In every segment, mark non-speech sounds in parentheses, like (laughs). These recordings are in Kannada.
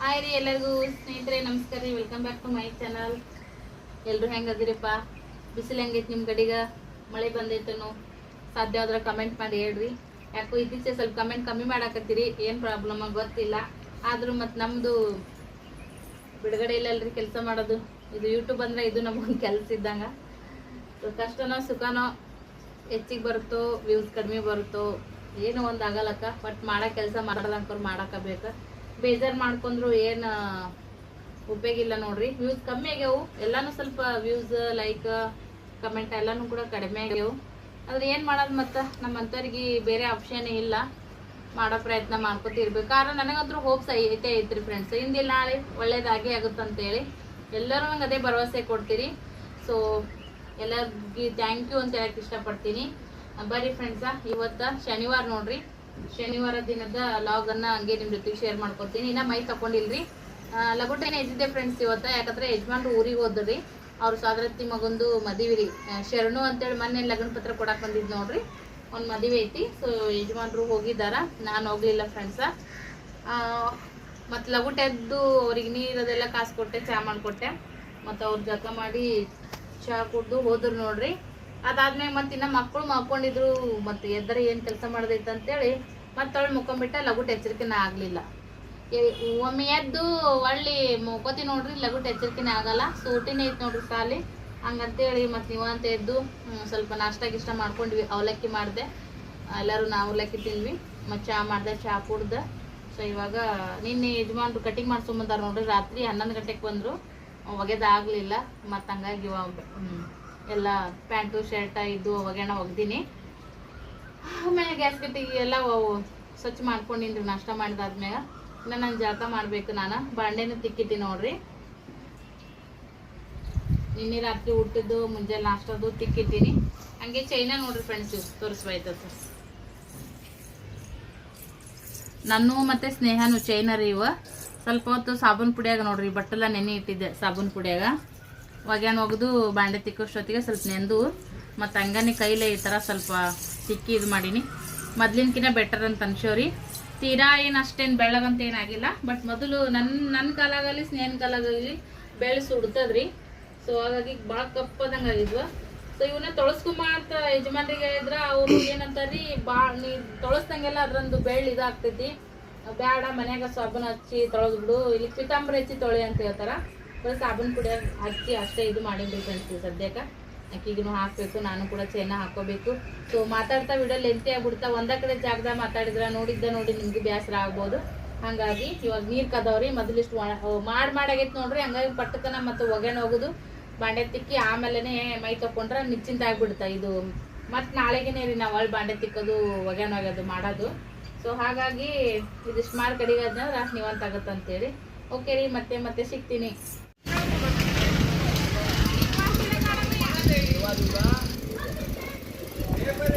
ಹಾಯ್ ರೀ ಎಲ್ಲರಿಗೂ ಸ್ನೇಹಿತರೆ, ನಮಸ್ಕಾರ ರೀ. Welcome back to my channel ಎಲ್ಲರೂ ಹೆಂಗದಿರಪ್ಪ ಬಿಸಿಲು ಹೆಂಗೈತೆ ನಿಮ್ಮ ಕಡೆಗ? ಮಳೆ ಬಂದೈತೇನೋ? ಸಾಧ್ಯ ಆದ್ರೆ ಕಮೆಂಟ್ ಮಾಡಿ ಹೇಳ್ರಿ. ಯಾಕೋ ಇತ್ತೀಚೆ ಸ್ವಲ್ಪ ಕಮೆಂಟ್ ಕಮ್ಮಿ ಮಾಡಾಕತ್ತೀರಿ. ಏನು ಪ್ರಾಬ್ಲಮ್ ಗೊತ್ತಿಲ್ಲ. ಆದರೂ ಮತ್ತು ನಮ್ಮದು ಬಿಡುಗಡೆ ಇಲ್ಲಲ್ರಿ ಕೆಲಸ ಮಾಡೋದು. ಇದು ಯೂಟ್ಯೂಬ್ ಅಂದ್ರೆ ಇದು ನಮಗೊಂದು ಕೆಲಸ ಇದ್ದಂಗೆ. ಕಷ್ಟನೋ ಸುಖನೋ ಹೆಚ್ಚಿಗೆ ಬರುತ್ತೋ ವ್ಯೂಸ್ ಕಡಿಮೆ ಬರುತ್ತೋ, ಏನೋ ಒಂದು ಆಗಲ್ಲಕ್ಕ ಬಟ್ ಮಾಡೋ ಕೆಲಸ ಮಾಡೋದಂಕವ್ರು ಮಾಡಕ್ಕ ಬೇಕು ಬೇಜಾರು ಮಾಡ್ಕೊಂಡ್ರು ಏನು ಉಪಯೋಗ ಇಲ್ಲ ನೋಡ್ರಿ. ವ್ಯೂಸ್ ಕಮ್ಮಿ ಆಗ್ಯಾವು. ಎಲ್ಲಾನು ಸ್ವಲ್ಪ ವ್ಯೂಸ್ ಲೈಕ್ ಕಮೆಂಟ್ ಎಲ್ಲಾನು ಕೂಡ ಕಡಿಮೆ ಆಗ್ಯಾವು. ಆದ್ರೆ ಏನು ಮಾಡೋದು ಮತ್ತು? ನಮ್ಮಂಥವ್ರಿಗೆ ಬೇರೆ ಆಪ್ಷನ್ ಇಲ್ಲ. ಮಾಡೋ ಪ್ರಯತ್ನ ಮಾಡ್ಕೊತ ಇರ್ಬೇಕು ಕಾರಣ ನನಗಂತೂ ಹೋಪ್ಸ್ ಐತೆ ಐತ್ರಿ ಫ್ರೆಂಡ್ಸ್ ಹಿಂದಿಲ್ಲ ನಾಳೆ ಒಳ್ಳೇದಾಗೇ ಆಗುತ್ತಂತೇಳಿ ಎಲ್ಲರೂ ನಂಗೆ ಅದೇ ಭರವಸೆ ಕೊಡ್ತೀರಿ. ಸೊ ಎಲ್ಲರಿಗೆ ಥ್ಯಾಂಕ್ ಯು ಅಂತ ಹೇಳಕ್ ಇಷ್ಟಪಡ್ತೀನಿ. ಬರ್ರಿ ಫ್ರೆಂಡ್ಸ ಇವತ್ತು ಶನಿವಾರ ನೋಡ್ರಿ. ಶನಿವಾರ ದಿನದ ಲಾಗ್ ಅನ್ನ ಹಂಗೆ ನಿಮ್ ಜೊತೆಗೆ ಶೇರ್ ಮಾಡ್ಕೊತೀನಿ ಇನ್ನ ಮೈ ತಕೊಂಡಿಲ್ರಿ ಲಗೋಟೇನೆ ಇದ್ದಿದ್ದೆ ಫ್ರೆಂಡ್ಸ್ ಇವತ್ತ. ಯಾಕಂದ್ರೆ ಯಜಮಾನ್ರು ಊರಿಗೆ ಹೋದ್ರಿ. ಅವ್ರ ಸಾದ್ರತ್ತಿ ಮಗೊಂದು ಮದುವೆ ರೀ ಶರಣು ಅಂತೇಳಿ ಮೊನ್ನೆ ಲಗ್ನ ಪತ್ರ ಕೊಡಕ್ ಬಂದಿದ್ ನೋಡ್ರಿ. ಒಂದ್ ಮದುವೆ ಐತಿ. ಸೊ ಯಜಮಾನ್ರು ಹೋಗಿದಾರ ನಾನು ಹೋಗ್ಲಿಲ್ಲ ಫ್ರೆಂಡ್ಸ ಮತ್ತು ಲಗುಟೆದ್ದು ಅವ್ರಿಗೆ ನೀರದೆಲ್ಲ ಕಾಸು ಕೊಟ್ಟೆ, ಚಾ ಮಾಡಿಕೊಟ್ಟೆ. ಮತ್ತು ಅವ್ರ ಜೊತೆ ಮಾಡಿ ಚಹಾ ಕುಡ್ದು ಹೋದ್ರು ನೋಡ್ರಿ. ಅದಾದ್ಮೇಲೆ ಮತ್ತೆ ಇನ್ನ ಮಕ್ಕಳು ಮಕ್ಕೊಂಡಿದ್ರು ಮತ್ತೆ ಎದ್ದರೆ ಏನು ಕೆಲಸ ಮಾಡ್ದೈತೆ ಅಂತೇಳಿ ಮತ್ತೆ ಅವಳು ಮುಕ್ಕೊಂಬಿಟ್ಟ ಲಘುಟ್ ಎಚ್ಚರಿಕೆನೇ ಆಗಲಿಲ್ಲ. ಒಮ್ಮೆ ಎದ್ದು ಒಳ್ಳಿ ಮುಕೋತಿ ನೋಡ್ರಿ ಲಘುಟ್ ಎಚ್ಚರಿಕೆನೇ ಆಗಲ್ಲ, ಸೂಟಿನೇ ಐತೆ ನೋಡ್ರಿ ಸಾಲಿ. ಹಂಗಂತೇಳಿ ಮತ್ತು ನೀವು ಅಂತ ಎದ್ದು ಸ್ವಲ್ಪ ನಾಷ್ಟ ಗಿಷ್ಟ ಮಾಡ್ಕೊಂಡ್ವಿ, ಅವಲಕ್ಕಿ ಮಾಡಿದೆ. ಎಲ್ಲರೂ ನಾವು ಅವಲಕ್ಕಿ ತಿಂದ್ವಿ, ಮತ್ತು ಚಾ ಮಾಡಿದೆ ಚಹಾ ಕುಡ್ದೆ. ಸೊ ಇವಾಗ ನಿನ್ನೆ ಯಜಮಾನ್ರು ಕಟಿಂಗ್ ಮಾಡ್ಸ್ಕೊಂಬಂದಾರ ನೋಡ್ರಿ, ರಾತ್ರಿ ಹನ್ನೊಂದು ಗಂಟೆಗೆ ಬಂದರು ಒಗೆದಾಗಲಿಲ್ಲ ಮತ್ತು ಹಂಗಾಗಿ ಎಲ್ಲ ಪ್ಯಾಂಟು, ಶರ್ಟ, ಇದು, ಒಗ್ಯಾಣ ಒಗ್ದೀನಿ. ಆಮೇಲೆ ಗ್ಯಾಸ್ ಕಟ್ಟಿಗೆ ಎಲ್ಲ ಸ್ವಚ್ಛ ಮಾಡ್ಕೊಂಡಿನ್ರಿ ನಾಷ್ಟ ಮಾಡಿದಾದ್ಮ್ಯಾಗ. ಇನ್ನು ನಾನು ಜಳಕ ಮಾಡಬೇಕು ನಾನು. ಬಾಂಡೆನೂ ತಿಕ್ಕಿಟ್ಟಿ ನೋಡ್ರಿ. ನಿನ್ನೆ ರಾತ್ರಿ ಊಟದ್ದು, ಮುಂಜಾನೆ ನಾಷ್ಟದ್ದು ತಿಕ್ಕಿಟ್ಟಿನಿ. ಹಂಗೆ ಚೈನಾ ನೋಡ್ರಿ ಫ್ರೆಂಡ್ಸ್ ತೋರಿಸ್ಬಾಯ್ತದ ನಾನು ಮತ್ತೆ ಸ್ನೇಹನು ಚೈನರ್ ಇವ. ಸ್ವಲ್ಪ ಹೊತ್ತು ಸಾಬೂನು ಪುಡಿಯಾಗ ನೋಡ್ರಿ, ಬಟ್ಟೆಲ್ಲ ನೆನೆ ಇಟ್ಟಿದ್ದೆ ಸಾಬೂನು ಪುಡಿಯಾಗ. ಒಗ್ಯಾಣ ಒಗೆದು ಬಾಂಡೆ ತಿಕ್ಕೋಷ್ಟೊತ್ತಿಗೆ ಸ್ವಲ್ಪ ನೆಂದು, ಮತ್ತು ಹಂಗಾನೆ ಕೈಲೇ ಈ ಥರ ಸ್ವಲ್ಪ ತಿಕ್ಕಿ ಇದು ಮಾಡೀನಿ. ಮೊದ್ಲಿನಕಿನ ಬೆಟರ್ ಅಂತ ಅನ್ಸೋರಿ. ತೀರಾ ಏನು ಅಷ್ಟೇನು ಬೆಳ್ಳಗಂತ ಏನಾಗಿಲ್ಲ ಬಟ್ ಮೊದಲು ನನ್ನ ನನ್ನ ಕಾಲಾಗಲಿ ಸ್ನೇಹನ ಕಾಲಾಗಲಿ ಬೆಳ್ಳಿ ಸುಡ್ತದ್ರಿ. ಸೊ ಹಾಗಾಗಿ ಭಾಳ ಕಪ್ಪದಂಗೆ ಆಗಿದ್ವು. ಸೊ ಇವನ್ನ ತೊಳಸ್ಕೊಂಬ ಅಂತ ಯಜಮಾನ್ರಿಗೆ ಹೇಳಿದ್ರ ಅವ್ರು ಏನಂತಾರ್ರಿ ಬಾ, ನೀ ತೊಳಸ್ದಂಗೆಲ್ಲ ಅದ್ರೊಂದು ಬೆಳ್ಳು ಇದಾಗ್ತೈತಿ. ಬೇಡ ಮನ್ಯಾಗ ಸಾಬೂನು ಹಚ್ಚಿ ತೊಳೆದ್ಬಿಡು, ಇಲ್ಲಿ ಪಿತಾಂಬರಿ ಹಚ್ಚಿ ತೊಳೆ ಅಂತ ಹೇಳ್ತಾರ. ಬರೀ ಸಾಬೂನ್ ಪುಡಿ ಹಚ್ಚಿ ಅಷ್ಟೇ ಇದು ಮಾಡಿದ್ರಿ ಫ್ರೆಂಡ್ಸ್ ಸದ್ಯಕ್ಕೆ. ಅಕ್ಕಿಗೂ ಹಾಕಬೇಕು, ನಾನು ಕೂಡ ಚೆನ್ನಾಗಿ ಹಾಕೋಬೇಕು ಸೊ ಮಾತಾಡ್ತಾ ವಿಡಿಯೋ ಲೆಂತಿ ಆಗ್ಬಿಡ್ತಾ ಒಂದ ಕಡೆ ಜಾಗದಾಗ ಮಾತಾಡಿದ್ರೆ, ನೋಡಿದ್ದ ನೋಡಿ ನಿಮ್ಗೆ ಬೇಸರ ಆಗ್ಬೋದು. ಹಂಗಾಗಿ ಇವಾಗ ನೀರ್ ಕದವ್ರಿ ಮೊದಲಿಷ್ಟು ಮಾಡಿ ಮಾಡಾಗೈತೆ ನೋಡ್ರಿ, ಹಂಗಾಗಿ ಪಟ್ಟಕನ ಮತ್ತು ಒಗೆಣ ಹೋಗುದು. ಬಾಂಡೆ ತಿಕ್ಕಿ ಆಮೇಲೆನೆ ಮೈ ತಕೊಂಡ್ರೆ ನಿಶ್ಚಿಂತ ಆಗ್ಬಿಡ್ತಾ ಇದು. ಮತ್ತು ನಾಳೆಗೇನೆ ರೀ ನಾವು ಒಳ್ಳೆ ಬಾಂಡೆ ತಿಕ್ಕೋದು ಒಗೆಣ ಒಗೆದು ಮಾಡೋದು. ಸೊ ಹಾಗಾಗಿ ಇದಿಷ್ಟು ಮಾಡಿ ಅಂತ ನೀವಂತ ಅಂತ ಹೇಳಿ ಓಕೆ ರೀ, ಮತ್ತೆ ಮತ್ತೆ ಸಿಗ್ತೀನಿ.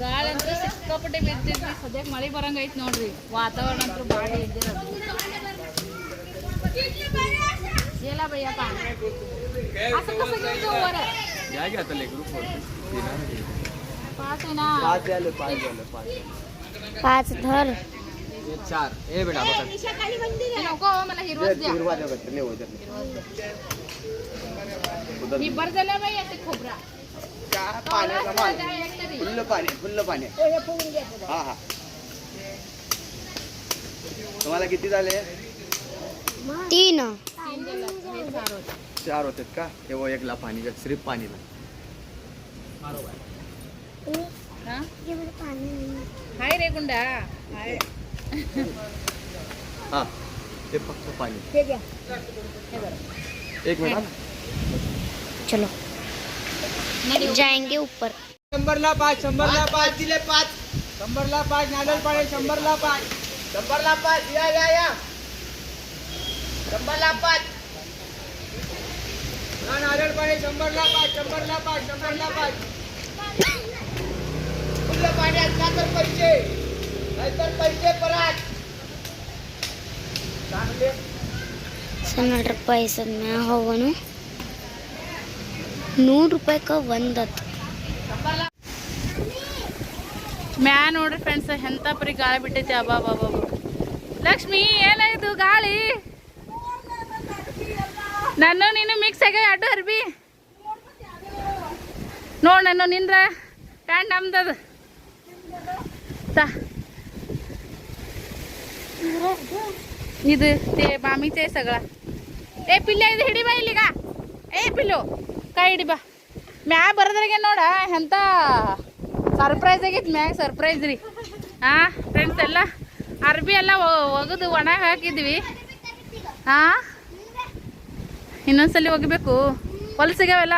ಗಾಳಿ ಅಂತೂ ಸಿಕ್ಕಾಪಟ್ಟೆ ಬಿದ್ದಿದ್ರಿ ಸದ್ಯಕ್ಕೆ ಮಳೆ ಬರಂಗ ಐತಿ ನೋಡ್ರಿ ವಾತಾವರಣ ಅಂತೂ ಭಾಳ ಇದ್ದಿರೋದು गेला भैया असं कसं घेऊन जाऊ वर क्या क्या चले ग्रुप पाच आहे ना पाँच वाले पाँच वाले पाँच पाच धर ये चार ए बेटा पकड़ हे नको हो, मला हिरवच द्या हिरवा दे बेटा ले उधर उधर मी बर झाला बाई आता खोबरा क्या पाण्याचा माल. फुल्ल पाणी फुल्ल पाणी हा हा तुम्हाला किती झाले तीन चार होते. चार होते का हे वो एक ला पाणी सिर्फ पाणी हा? हाय रे गुंडा हाय हा ते फक्त पाणी एक मिनिट चलो जाएंगे ऊपर शंभरला पाच शंभरला पाच. दिले पाच. शंभरला पाच नादल पाडे शंभरला पाच. शंभरला पाच या या या. शंभरला पाच. नादल पाडे शंभरला पाच शंभरला पाच शंभरला पाच. फुलं पाणी का तर पैसे. नाहीतर पैसे परत. चांगले. सन्नाटर पैसा होवनु ನೂರು ರೂಪಾಯಿ ಒಂದತ್ತು ಮ್ಯಾ ನೋಡ್ರಿ ಫ್ರೆಂಡ್ಸ್ ಎಂತ ಪರಿ ಗಾಳಿ ಬಿಟ್ಟೈತಿ. ಅಬ್ಬಾ ಬಾಬಾ ಲಕ್ಷ್ಮಿ ಏನಾಯ್ತು ಗಾಳಿ? ನಾನು ನೀನು ಮಿಕ್ಸ್ ಆಗ ಅಡ್ಡು ಅರ್ಬಿ. ನೋಡ್ ನಾನು ನಿಂದ್ರ ಪ್ಯಾಂಟ್ ನಮ್ದದ. ಇದು ತೇ ಮಾಮಿ ತೇ ಸಗಳ. ಏ ಪಿಲ್ಲ ಇದು ಹಿಡಿ ಇಲ್ಲಿಗ. ಏ, ಪಿಲ್ಲು. ಕೈ ಹಿಡಿ ಬಾ. ಮ್ಯಾ ಬರೋದ್ರಾಗೆ ನೋಡ, ಎಂತ ಸರ್ಪ್ರೈಸ್ ಆಗೈತೆ ಮ್ಯಾಗ ಸರ್ಪ್ರೈಸ್ ರೀ. ಹಾಂ ಫ್ರೆಂಡ್ಸ್ ಎಲ್ಲ, ಅರ್ಬಿ ಎಲ್ಲ ಒಗದು ಒಣ ಹಾಕಿದ್ವಿ. ಹಾ ಇನ್ನೊಂದ್ಸಲಿ ಒಗಿಬೇಕು. ಹೊಲ್ಸಿಗಾವೆಲ್ಲ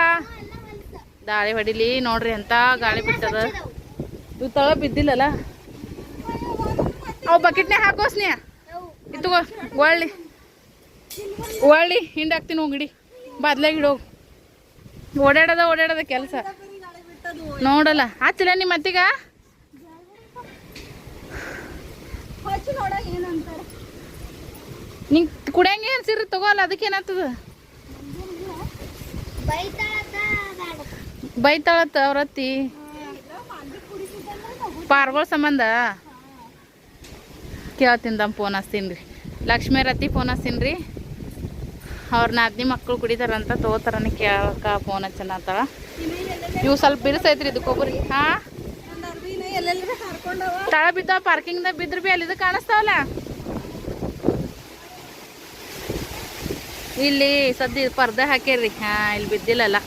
ದಾಳಿ ಹೊಡಿಲಿ ನೋಡ್ರಿ ಎಂತ ಗಾಳಿ ಬಿಟ್ಟದ ಇವು ತಳ ಬಿದ್ದಿಲ್ಲಲ್ಲ? ಅವು ಬಕೆಟ್ನೇ ಹಾಕೋಸ್ನಿ ಇತ್ತು ಒಳ್ಳಿ. ಒಳ್ಳಿ, ಹಿಂಡಾಕ್ತೀನಿ ಹೋಗಿಡಿ ಬದ್ಲಾಗ ಇಡೋಗು. ಓಡಾಡದ ಓಡಾಡದ ಕೆಲಸ. ನೋಡಲ್ಲ. ಹಚ್ಚಿಲ್ಲ ನಿಮ್ಮ ಅತ್ತಿಗ. ನಿಂಗೆ ಕುಡಿಯಂಗೆ ಅನ್ಸಿರಿ ತಗೋಲ್ಲ ಅದಕ್ಕೆ ಏನಾಗ್ತದ? ಬೈತಾಳತ್ತ ಅವ್ರತ್ತಿ ಪಾರ್ಗಳ ಸಂಬಂಧ? ಕೇಳ್ತೀನಿ ಫೋನ್ ಹಚ್ತೀನಿ ರೀ. ಲಕ್ಷ್ಮೀ ರತ್ತಿ ಫೋನ್ ಹಚ್ತೀನಿ ರೀ. ಅವ್ರ ನಾದ್ನಿ ಮಕ್ಕಳು ಕುಡಿತಾರಂತ ತಗೋತಾರನ ಕೇಳಕ ಫೋನ್ ಹಚ್ಚನ ಅಂತಾಳ. ಇವು ಸ್ವಲ್ಪ ಬಿರ್ಸೈತ್ರಿ ಇದು ಕೊಬ್ಬರಿ ಹಾ? ತಳ ಬಿದ್ದಾವ ಪಾರ್ಕಿಂಗ್ದಾಗ ಬಿದ್ರ ಬಿ ಅಲ್ಲಿ ಕಾಣಿಸ್ತಾವಲ್ಲ? ಇಲ್ಲಿ ಸದ್ಯ ಪರ್ದೆ ಹಾಕಿರ್ರಿ ಹಾ, ಇಲ್ಲಿ ಬಿದ್ದಿಲ್ಲಲ್ಲ.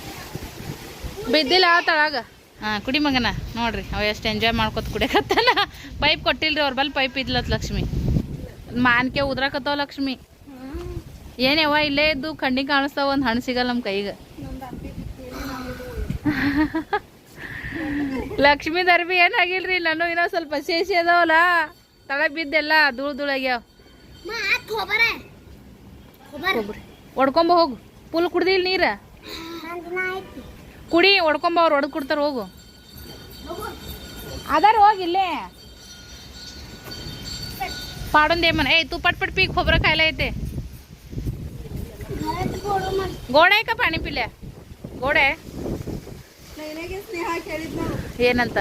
ಬಿದ್ದಿಲ್ಲ ತಳಗ. ಹಾ, ಕುಡಿ ಮಗನ, ನೋಡ್ರಿ. ಅವ ಎಷ್ಟು ಎಂಜಾಯ್ ಮಾಡ್ಕೊತ ಕುಡಿಯಕತ್ತಲ್ಲ ಪೈಪ್ (laughs) ಕೊಟ್ಟಿಲ್ರಿ, ಅವ್ರ ಬಲ್ ಪೈಪ್ ಇದ್ಲತ್ ಲಕ್ಷ್ಮಿ. ಮಾನ್ಕೆ ಉದ್ರಾಕತ್ತಾವ ಲಕ್ಷ್ಮಿ. ಏನವ್ವ ಇಲ್ಲೇ ಇದ್ದು ಕಣ್ಣಿಗೆ ಕಾಣಿಸ್ತಾವ ಒಂದು ಹಣ್ಣು ಸಿಗಲ್ಲ ನಮ್ಮ ಕೈಗೆ. (laughs) ಲಕ್ಷ್ಮೀ ದರ್ಬಿ ಏನಾಗಿಲ್ರಿ? ನಾನು ಇನ್ನೊಂದ್ ಸ್ವಲ್ಪ ಶೇಷಿ ಅದಾವಲ್ಲ ತಳ ಬಿದ್ದೆಲ್ಲ ಧೂಳು ಧೂಳಾಗ್ಯಾವ ಒಡ್ಕೊಂಬ ಹೋಗು. ಪುಲ್ ಕುಡ್ದಿಲ್ ನೀರ? ಕುಡಿ ಒಡ್ಕೊಂಬ ಅವ್ರು ಒಡ್ ಕೊಡ್ತಾರ ಹೋಗು. ಅದಾರ ಹೋಗಿಲ್ಲೇ ಪಾಡೊಂದೇಮನ್ ಏಯ್ ತು ಪಟ್ ಪಟ್ ಪೀಕ್ ಹೊಬ್ರ ಕಾಯಿಲೆ ಐತೆ. ಗೋಡೆ. ಆಯ್ಕ ಪಾಣಿ ಪಿಲ್ಯ ಗೋಡೆ ಏನಂತ?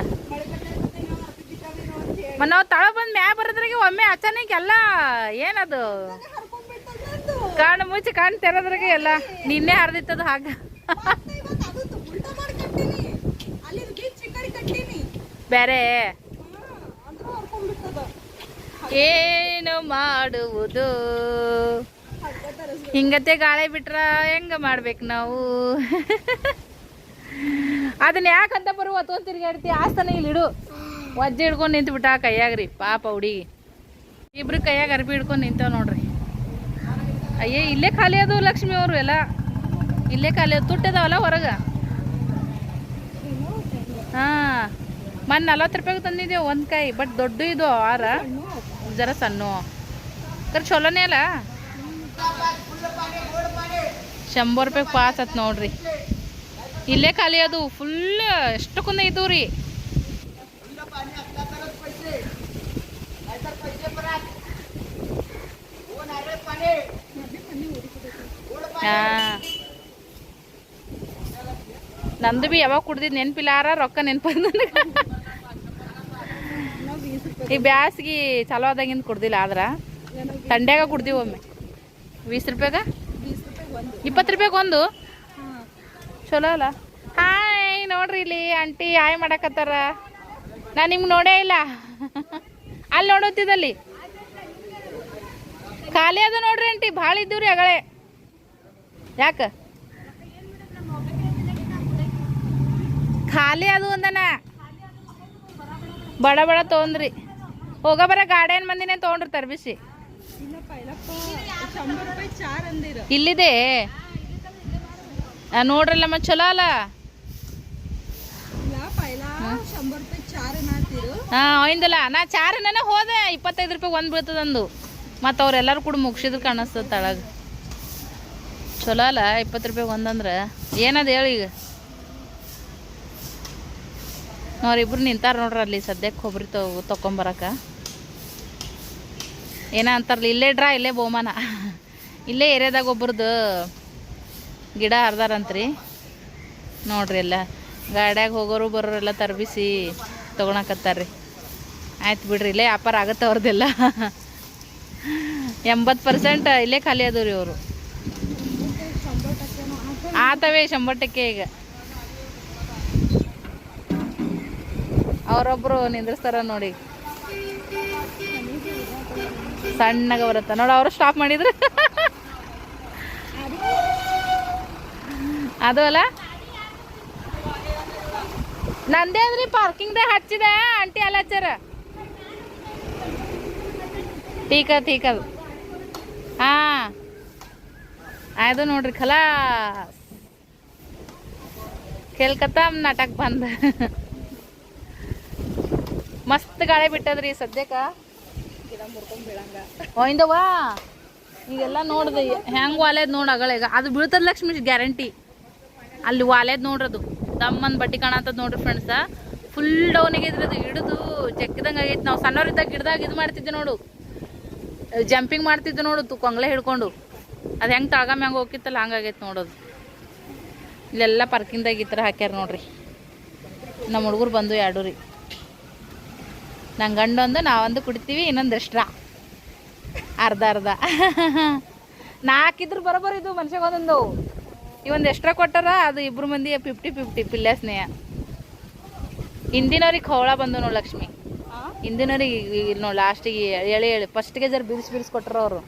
ನಾವು ತಳ ಬಂದ್ ಮ್ಯಾ ಬರದ್ರಿಗೆ ಒಮ್ಮೆ ಅಚಾನಕ್ ಎಲ್ಲ ಏನದು? ಕಾಣ ಮುಚ್ಚಿ ಕಾಣ್ ತೆರದ್ರಿಗೆ ಎಲ್ಲ ನಿನ್ನೆ ಹರಿದಿತ್ತದ ಹಾಗ. ಬೇರೆ ಏನು ಮಾಡುವುದು? ಹಿಂಗತೆ ಗಾಳಿ ಬಿಟ್ರ ಹೆಂಗ ಮಾಡ್ಬೇಕು ನಾವು? ಅದನ್ನ ಯಾಕಂತ ಬರುವ ಒತ್ತೊಂದು ತಿರ್ಗಾಡ್ತಿ ಆಸ್ತನ ಇಲ್ಲಿ ಇಡು. ಒಜ್ಜೆ ಹಿಡ್ಕೊಂಡು ನಿಂತು ಬಿಟ್ಟ ಕೈಯಾಗ್ರಿ, ಪಾಪ ಹುಡುಗಿ. ಇಬ್ರು ಕೈಯಾಗ ಅರ್ಬಿ ಹಿಡ್ಕೊಂಡು ನಿಂತಾವ ನೋಡ್ರಿ. ಅಯ್ಯೇ, ಇಲ್ಲೇ ಖಾಲಿ ಅದು ಲಕ್ಷ್ಮಿ ಅವರು ಎಲ್ಲ. ಇಲ್ಲೇ ಖಾಲಿ ಅದು ತುಟ್ಟದಾವಲ್ಲ ಹೊರಗೆ? ಹಾಂ ಮೊನ್ನೆ ನಲ್ವತ್ತು ರೂಪಾಯಿಗೆ ತಂದಿದ್ದೇವೆ ಒಂದು ಕಾಯಿ ಬಟ್ ದೊಡ್ಡ ಇದು, ಆರ. ಜರ ಸಣ್ಣ. ಕರ್ ಚಲೋನೇ ಅಲ್ಲ? ಶಂಬರ್ ರೂಪಾಯಿ ಪಾಸ್ ಆತ್ ನೋಡ್ರಿ. ಇಲ್ಲೇ ಖಾಲಿ ಅದು ಫುಲ್ ಎಷ್ಟಕ್ಕೂ ಇದ್ದವು ರೀ. ಹಾಂ. ನಂದು ಬಿ ಯಾವಾಗ ಕುಡ್ದಿದ್ ನೆನಪಿಲ್ಲಾರ, ರೊಕ್ಕ ನೆನ್ಪ ಈ ಬ್ಯಾಸ್ಗಿ ಚಲೋ ಆದಾಗಿಂದ ಕುಡ್ದಿಲ್ಲ ಆದ್ರ. ತಂಡ್ಯಾಗ ಕುಡ್ದೀವಿ ಒಮ್ಮೆ. ವೀಸ್ ರೂಪಾಯಿಗ ಇಪ್ಪತ್ತು ರೂಪಾಯಿಗೆ ಒಂದು? ಚಲೋ ಅಲ್ಲ? ಹಾಯ್ ನೋಡ್ರಿ ಇಲ್ಲಿ ಆಂಟಿ ಹಾಯ್ ಮಾಡಕತ್ತಾರ. ನಾ ನಿಮ್ಗೆ ನೋಡೇ ಇಲ್ಲ. ಅಲ್ಲಿ ನೋಡೋತಿದಲ್ಲಿ ಖಾಲಿ ಅದ ನೋಡ್ರಿ ಆಂಟಿ ಭಾಳ ಇದ್ದೀವ್ರಿ ಅಗಳೇ. ಯಾಕೆ? ಖಾಲಿ ಅದು ಒಂದನ ಬಡ ಬಡ ತೊಗೊಂಡ್ರಿ. ಹೋಗ ಬರ ಗಾರ್ಡನ್ ಮಂದಿನೇ ತೊಗೊಂಡ್ರಿ ತರ್ಬಿಸಿ ಇಲ್ಲಿದೆ. ನೋಡ್ರಲ್ಲಮ್ಮ ಚಲೋ ಅಲ್ಲ? ಹಾ ಒಯ್ದಲ್ಲ. ನಾ ಚಾರನ ಹೋದೆ ಇಪ್ಪತ್ತೈದು ರೂಪಾಯಿ ಒಂದು ಬೀಳ್ತದಂದು ಮತ್ತು ಅವರೆಲ್ಲರೂ ಕೂಡ ಮುಗಿಸಿದ್ರು ಕಾಣಿಸ್ತದ ತಳಗ. ಚಲೋ ಅಲ್ಲ ಇಪ್ಪತ್ತು ರೂಪಾಯಿ ಒಂದಂದ್ರೆ ಏನದು ಹೇಳಿ ಈಗ? ಅವ್ರಿಬ್ರು ನಿಂತಾರ ನೋಡ್ರಿ ಅಲ್ಲಿ ಸದ್ಯಕ್ಕೆ ಕೊಬ್ಬರಿ ತಗೊ ತೊಗೊಂಬರಕ ಏನ ಅಂತಾರಲ್ಲ, ಇಲ್ಲೇ ಡ್ರಾ, ಇಲ್ಲೇ ಬಹುಮಾನ. ಇಲ್ಲೇ ಏರಿಯಾದಾಗ ಒಬ್ರದ್ದು ಗಿಡ ಹರಿದಾರಂತ್ರಿ. ನೋಡ್ರಿ ಎಲ್ಲ, ಗಾಡ್ಯಾಗ ಹೋಗೋರು ಬರೋರೆಲ್ಲ ತರ್ಬಿಸಿ ತೊಗೊಳಕತ್ತಾರ್ರಿ. ಆಯ್ತು ಬಿಡ್ರಿ, ಇಲ್ಲೇ ವ್ಯಾಪಾರ ಆಗತ್ತೆ ಅವ್ರದ್ದೆಲ್ಲ ಎಂಬತ್ತು ಪರ್ಸೆಂಟ್ ಇಲ್ಲೇ ಖಾಲಿ ಅದವ್ರಿ ರೀ ಅವರು. ಆತವೇ ಶಂಬಟ್ಟಕ್ಕೆ ಈಗ. ಅವರೊಬ್ಬರು ನಿಂದ್ರಿಸ್ತಾರ ನೋಡಿ. ಸಣ್ಣಗ ಬರುತ್ತ. ನೋಡ, ಅವರು ಸ್ಟಾಪ್ ಮಾಡಿದ್ರು. ಅದು ಅಲ್ಲ? ನಂದೇ ಅದ್ರಿ ಪಾರ್ಕಿಂಗ್ದ ಹಚ್ಚಿದೆ, ಆಂಟಿ ಅಲ್ಲ ಹಚ್ಚಾರ. ಟೀಕ ಟೀಕ ಅದು ಹಾ. ಅದು ನೋಡ್ರಿ ಖಲಾ ಕೇಳ್ಕತ್ತ ನಾಟಕ ಬಂದ. ಮಸ್ತ್ ಗಾಳಿ ಬಿಟ್ಟದ್ರಿ ಸದ್ಯಕ್ಕೆ. ಹೋಯ್ದವಾ ಈಗೆಲ್ಲ ನೋಡ್ದೆ ಹೆಂಗ್ ವಾಲೇದ್ ನೋಡ್ ಅಗಳೀಗ ಅದು ಬೀಳ್ತದ ಲಕ್ಷ್ಮಿ ಗ್ಯಾರಂಟಿ. ಅಲ್ಲಿ ವಾಲೇದ್ ನೋಡ್ರದು. ದಮ್ಮನ್ ಬಟ್ಟಿ ಕಾಣತ್ತದ ನೋಡ್ರಿ ಫ್ರೆಂಡ್ಸ ಫುಲ್ ಡೌನಿಗೆ ಇದ್ರದು, ಹಿಡಿದು ಜಗ್ಗಿದಂಗೆ ಆಗೈತಿ. ನಾವು ಸಣ್ಣವ್ರಿದ್ದಾಗ ಗಿಡದಾಗ ಇದು ಮಾಡ್ತಿದ್ದೆ ನೋಡು. ಜಂಪಿಂಗ್ ಮಾಡ್ತಿದ್ದೆ ನೋಡು, ತು ಕೊಂಗ್ಲೆ ಹಿಡ್ಕೊಂಡು. ಅದು ಹೆಂಗೆ ತಳಗ ಹೆಂಗ್ ಹೋಗಿತ್ತಲ್ಲ ಹಂಗಾಗೈತೆ ನೋಡೋದು. ಇಲ್ಲೆಲ್ಲ ಪಾರ್ಕಿಂಗ್ದಾಗ ಈ ಹಾಕ್ಯಾರ ನೋಡ್ರಿ. ನಮ್ಮ ಹುಡುಗರು ಬಂದು ಎರಡು ರೀ ನಂಗೆ ಗಂಡೊಂದು ನಾವೊಂದು ಕುಡಿತೀವಿ ಇನ್ನೊಂದು ಎಕ್ಸ್ಟ್ರಾ ಅರ್ಧ ಅರ್ಧ. ನಾಲ್ಕಿದ್ರು ಬರೋಬರ್ ಇದು ಮನುಷ್ಯಗೆ ಒಂದೊಂದು ಇವೊಂದು ಎಕ್ಸ್ಟ್ರಾ ಕೊಟ್ಟಾರ ಅದು ಇಬ್ರು ಮಂದಿ ಫಿಫ್ಟಿ ಫಿಫ್ಟಿ ಪಿಲ್ಲೆ ಸ್ನೇಹ. ಹಿಂದಿನವ್ರಿಗೆ ಹೋಳ ಬಂದು ನೋಡಿ ಲಕ್ಷ್ಮಿ. ಹಿಂದಿನವ್ರಿಗೆ ಇಲ್ಲಿ ನೋಡಿ ಲಾಸ್ಟಿಗೆ ಎಳೆ ಎಳೆ ಫಸ್ಟ್ಗೆ ಜರ ಬಿರ್ಸ್ ಬಿರ್ಸ್ ಕೊಟ್ಟರು ಅವರು.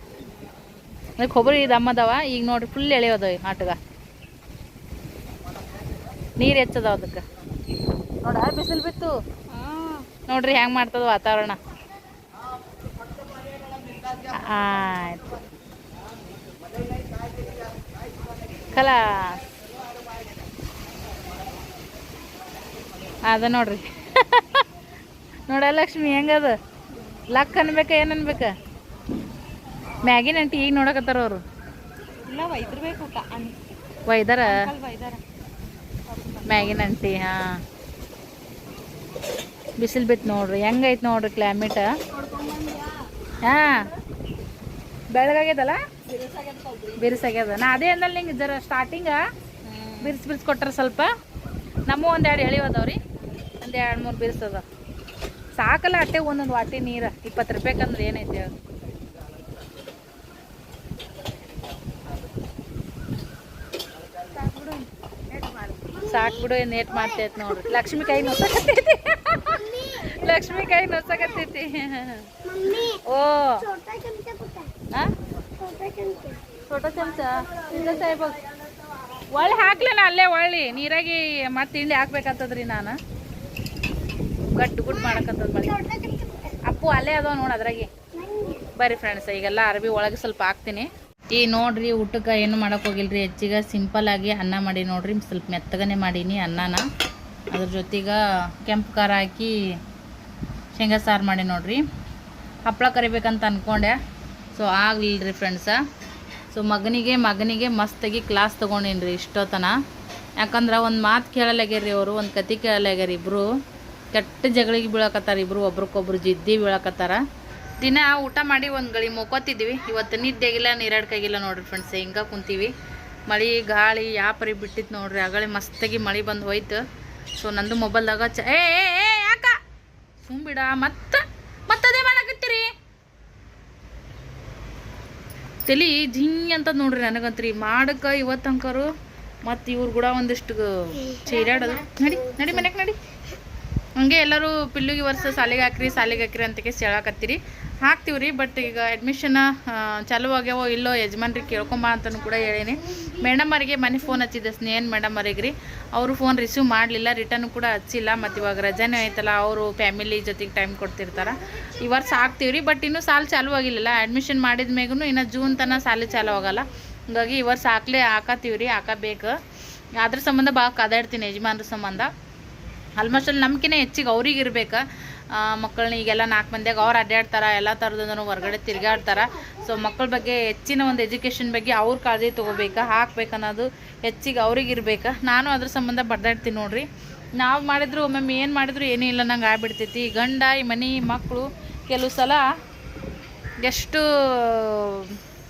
ಅಂದ್ರೆ ಕೊಬ್ಬರಿ ದಮ್ಮದವ ಈಗ ನೋಡ್ರಿ ಫುಲ್ ಎಳೆ ಅದಾವ ಆಟಗ. ನೀರು ಹೆಚ್ಚದ ಅದಕ್ಕೆ ನೋಡ ಬಿಸಿಲು ಬಿತ್ತು. ನೋಡ್ರಿ ಹೆಂಗ್ ಮಾಡ್ತದ ವಾತಾವರಣ. ಆಯ್ತು. ಕಲ. ಅದ ನೋಡ್ರಿ. (laughs) ನೋಡ ಲಕ್ಷ್ಮಿ ಹೆಂಗದ ಲಕ್ ಅನ್ಬೇಕ ಏನ್ ಅನ್ಬೇಕ? ಮ್ಯಾಗಿನ ಅಂಟಿ ಈಗ ನೋಡಕತ್ತಾರ ಅವರು. ಇಲ್ಲ ಒಯ್ದಿರ್ಬೇಕು ಒಯ್ದಾರ ಮ್ಯಾಗಿನ ಅಂಟಿ ಹಾ. ಬಿಸಿಲು ಬಿತ್ತು ನೋಡ್ರಿ. ಹೆಂಗೈತೆ ನೋಡ್ರಿ ಕ್ಲೈಮೇಟ್ ಹಾ. ಬೆಳಗಾಗ್ಯದಲ್ಲ? ಬಿರುಸಾಗ್ಯದ. ನಾ ಅದೇ ಅಂದಲ್ಲ ನಿಂಗೆ, ಜರ ಸ್ಟಾರ್ಟಿಂಗ ಬಿರ್ಸ್ ಬಿರ್ಸ್ ಕೊಟ್ಟರೆ ಸ್ವಲ್ಪ. ನಮ್ಮ ಒಂದೆರಡು ಎಳಿವದವ್ರಿ ಒಂದು ಎರಡು ಮೂರು ಬಿರ್ಸದ ಸಾಕಲ್ಲ ಅಟ್ಟೆ ಒಂದೊಂದು ವಾಟಿ ನೀರು. ಇಪ್ಪತ್ತು ರೂಪಾಯಿಕಂದ್ರೆ ಏನೈತೆ ಹೇಳು. ಸಾಕ್ ಬಿಡು ನೇಟ್ ಮಾಡ್ತೈತೆ ನೋಡ್ರಿ. ಲಕ್ಷ್ಮಿ ಕೈ ನೊಸಕತ್ತೈತಿ ಲಕ್ಷ್ಮಿ ಕೈ ನೊಸಕತ್ತೈತಿ ಓ? ಫೋಟೋ ಚಮಚ ಸಾಹೇಬ ಒಳ್ಳೆ ಹಾಕ್ಲೇನ ಅಲ್ಲೇ ಒಳ್ಳಿ. ನೀರಾಗಿ ಮತ್ತೆ ತಿಂಡಿ ಹಾಕ್ಬೇಕಂತದ್ರಿ ನಾನು. ಗಟ್ಟು ಗುಡ್ ಮಾಡಕತ್ತದ ಬಳಿ ಅಪ್ಪು ಅಲ್ಲೇ ಅದಾವ ನೋಡಿ ಅದ್ರಾಗೆ. ಬರ್ರಿ ಫ್ರೆಂಡ್ಸ್ ಈಗೆಲ್ಲ ಅರಬಿ ಒಳಗೆ ಸ್ವಲ್ಪ ಹಾಕ್ತೀನಿ. ಈ ನೋಡ್ರಿ ಊಟಕ್ಕೆ ಏನು ಮಾಡಕ್ ಹೋಗಿಲ್ರಿ. ಹೆಚ್ಚಿಗೆ ಸಿಂಪಲ್ ಆಗಿ ಅನ್ನ ಮಾಡಿ ನೋಡ್ರಿ. ಸ್ವಲ್ಪ ಮೆತ್ತಗನೆ ಮಾಡೀನಿ ಅನ್ನನ. ಅದ್ರ ಜೊತೆಗೆ ಕೆಂಪು ಖಾರ ಹಾಕಿ ಶೇಂಗಾ ಸಾರು ಮಾಡಿ ನೋಡ್ರಿ. ಹಪ್ಪಳ ಕರಿಬೇಕಂತ ಅಂದ್ಕೊಂಡೆ ಸೊ ಆಗ್ಲಿಲ್ರಿ ಫ್ರೆಂಡ್ಸ ಸೊ ಮಗನಿಗೆ ಮಗನಿಗೆ ಮಸ್ತಾಗಿ ಕ್ಲಾಸ್ ತೊಗೊಂಡೇನ್ರಿ ಇಷ್ಟೊತ್ತನ. ಯಾಕಂದ್ರೆ ಒಂದು ಮಾತು ಕೇಳಲಾಗ್ಯಾರ್ರಿ ಅವರು, ಒಂದು ಕತೆ ಕೇಳಲಾಗ್ಯಾರ ಇಬ್ಬರು ಕೆಟ್ಟ ಜಗಳಿಗೆ ಬೀಳಕತ್ತಾರ ಇಬ್ಬರು ಒಬ್ರಿಗೊಬ್ರು ಜಿದ್ದಿ ಬೀಳಕತ್ತಾರ. ದಿನ ಊಟ ಮಾಡಿ ಒಂದು ಗಳಿ ಮುಕ್ಕೋತಿದ್ವಿ ಇವತ್ತು ನಿದ್ದೆಗಿಲ್ಲ ನೀರಾಡ್ಕಾಗಿಲ್ಲ ನೋಡ್ರಿ ಫ್ರೆಂಡ್ಸ್ ಹಿಂಗೆ ಕುಂತೀವಿ. ಮಳೆ, ಗಾಳಿ, ಯಾಪರಿ ಬಿಟ್ಟಿತ್ತು ನೋಡ್ರಿ. ಆಗಳೇ ಮಸ್ತಾಗಿ ಮಳೆ ಬಂದು ಹೋಯ್ತು. ಸೊ ನಂದು ಮೊಬೈಲ್ದಾಗ ಚ ಏ ಯಾಕ ಸುಮ್ಬಿಡ ಮತ್ತ, ಮತ್ತದೇ ಮಾಡಾಕತ್ತೀರಿ? ತಲಿ ಜಿಂಗ್ ಅಂತ ನೋಡ್ರಿ ನನಗಂತ್ರಿ. ಮಾಡಕ್ಕ ಇವತ್ತಂಕರು ಮತ್ತು ಇವ್ರು ಕೂಡ ಒಂದಿಷ್ಟು ಚೀರಾಡೋದು. ನಡಿ ನಡಿ ಮನೆಗೆ ನಡಿ. ಹಂಗೆ ಎಲ್ಲರೂ ಪಿಲ್ಲುಗೆ ವರ್ಷ ಸಾಲಿಗೆ ಹಾಕ್ರಿ ಸಾಲಿಗೆ ಹಾಕ್ರಿ ಅಂತ ಹೇಳಕತ್ತೀರಿ. ಹಾಕ್ತೀವಿ ರೀ ಬಟ್ ಈಗ ಅಡ್ಮಿಷನ್ ಚಾಲು ಆಗ್ಯಾವೋ ಇಲ್ಲೋ ಯಜಮಾನ್ರಿಗೆ ಕೇಳ್ಕೊಂಬ ಅಂತಲೂ ಕೂಡ ಹೇಳೀನಿ. ಮೇಡಮ್ ಅವರಿಗೆ ಮನೆ ಫೋನ್ ಹಚ್ಚಿದ್ದೆ, ಸ್ನೇಹನ್ ಮೇಡಮ್ ಅವರಿಗೆ ರೀ ಅವರು ಫೋನ್ ರಿಸೀವ್ ಮಾಡಲಿಲ್ಲ ರಿಟರ್ನ್ ಕೂಡ ಹಚ್ಚಿಲ್ಲ, ಮತ್ತು ಇವಾಗ ರಜಾನೇ ಆಯ್ತಲ್ಲ, ಅವರು ಫ್ಯಾಮಿಲಿ ಜೊತೆಗೆ ಟೈಮ್ ಕೊಡ್ತಿರ್ತಾರೆ. ಈ ವರ್ಷ ಹಾಕ್ತೀವಿ ರೀ ಬಟ್ ಇನ್ನೂ ಸಾಲು ಚಾಲು ಆಗಿಲ್ಲಲ್ಲ. ಅಡ್ಮಿಷನ್ ಮಾಡಿದ ಮೇಗೂ ಇನ್ನು ಜೂನ್ ತನಕ ಸಾಲು ಚಾಲು ಆಗೋಲ್ಲ. ಹಂಗಾಗಿ ಈ ವರ್ಷ ಹಾಕ್ಲೇ ಹಾಕತ್ತೀವಿ ರೀ ಹಾಕಬೇಕು. ಅದ್ರ ಸಂಬಂಧ ಭಾಳ ಕಾದಾಡ್ತೀನಿ ಯಜಮಾನ್ರ ಸಂಬಂಧ. ಆಲ್ಮೋಸ್ಟ್ ಅಲ್ಲಿ ನಮ್ಕಿನ್ನ ಹೆಚ್ಚಿಗೆ ಅವ್ರಿಗೆ ಇರ್ಬೇಕು. ಮಕ್ಕಳನ್ನ ಈಗೆಲ್ಲ ನಾಲ್ಕು ಮಂದಿಯಾಗ ಅವ್ರು ಅಡ್ಡಾಡ್ತಾರೆ ಎಲ್ಲ ಥರದಿಂದ ಹೊರಗಡೆ ತಿರುಗಾಡ್ತಾರೆ ಸೊ ಮಕ್ಕಳ ಬಗ್ಗೆ ಹೆಚ್ಚಿನ ಒಂದು ಎಜುಕೇಷನ್ ಬಗ್ಗೆ ಅವ್ರ ಕಾಳಜಿ ತೊಗೋಬೇಕಾ, ಹಾಕ್ಬೇಕನ್ನೋದು ಹೆಚ್ಚಿಗೆ ಅವ್ರಿಗೆ ಇರ್ಬೇಕಾ. ನಾನು ಅದ್ರ ಸಂಬಂಧ ಬಡ್ದಾಡ್ತೀನಿ ನೋಡ್ರಿ. ನಾವು ಮಾಡಿದ್ರು ಒಮ್ಮೊಮ್ಮೆ ಏನು ಮಾಡಿದ್ರು ಏನೂ ಇಲ್ಲ, ನಂಗೆ ಆಗ್ಬಿಡ್ತೈತಿ ಗಂಡ, ಈ ಮನೆ ಮಕ್ಕಳು ಕೆಲವು ಸಲ ಎಷ್ಟು